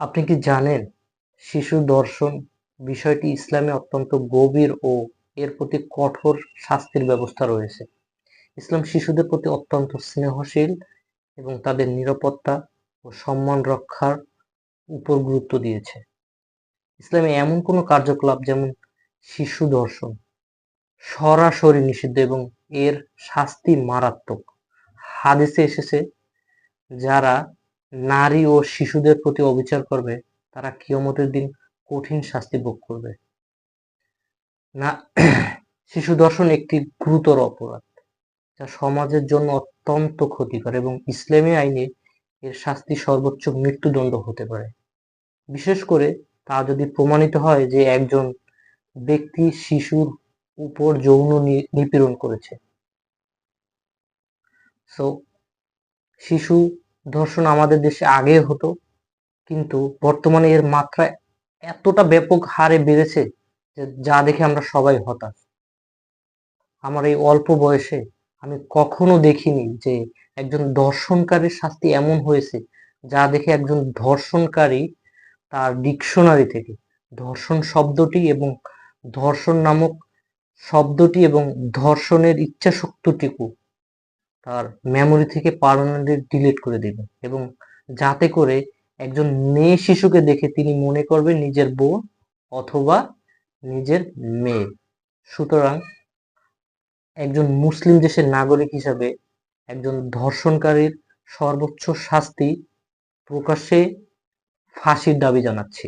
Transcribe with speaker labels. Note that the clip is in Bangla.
Speaker 1: আপনি কি জানেন, শিশু দর্শন বিষয়টি ইসলামে অত্যন্ত গভীর ও এর প্রতি কঠোর শাস্তির ব্যবস্থা রয়েছে। ইসলাম শিশুদের প্রতি অত্যন্ত স্নেহশীল এবং তাদের নিরাপত্তা ও সম্মান রক্ষার উপর গুরুত্ব দিয়েছে। ইসলামে এমন কোনো কার্যকলাপ যেমন শিশু দর্শন, সরাসরি নিষিদ্ধ এবং এর শাস্তি মারাত্মক হাদিসে এসেছে, যারা নারী ও শিশুদের প্রতি অবিচার করবে, তারা কিয়মতের দিন কঠিন শাস্তি ভোগ করবে। না, শিশু দর্শন একটি গুরুতর অপরাধ, যা সমাজের জন্য অত্যন্ত ক্ষতিকর এবং ইসলামী আইনে এর শাস্তি সর্বোচ্চ মৃত্যুদণ্ড হতে পারে। বিশেষ করে তা যদি প্রমাণিত হয় যে একজন ব্যক্তি শিশুর উপর যৌন নিপীড়ন করেছে। সো শিশু ধর্ষণ আমাদের দেশে আগে হতো, কিন্তু বর্তমানে এর মাত্রা এতটা ব্যাপক হারে বেড়েছে যে যা দেখে আমরা সবাই হতাশ। আমার এই অল্প বয়সে আমি কখনো দেখিনি যে একজন ধর্ষণকারীর শাস্তি এমন হয়েছে যা দেখে একজন ধর্ষণকারী তার ডিকশনারি থেকে ধর্ষণ শব্দটি এবং ধর্ষণ নামক শব্দটি এবং ধর্ষণের ইচ্ছা তার মেমোরি থেকে পার্মানেন্টলি ডিলিট করে দিবে এবং যাতে করে একজন মেয়ে শিশুকে দেখে তিনি মনে করবেন নিজের বউ অথবা নিজের মেয়ে। সুতরাং একজন মুসলিম দেশের নাগরিক হিসাবে একজন ধর্ষণকারীর সর্বোচ্চ শাস্তি প্রকাশ্যে ফাঁসির দাবি জানাচ্ছি।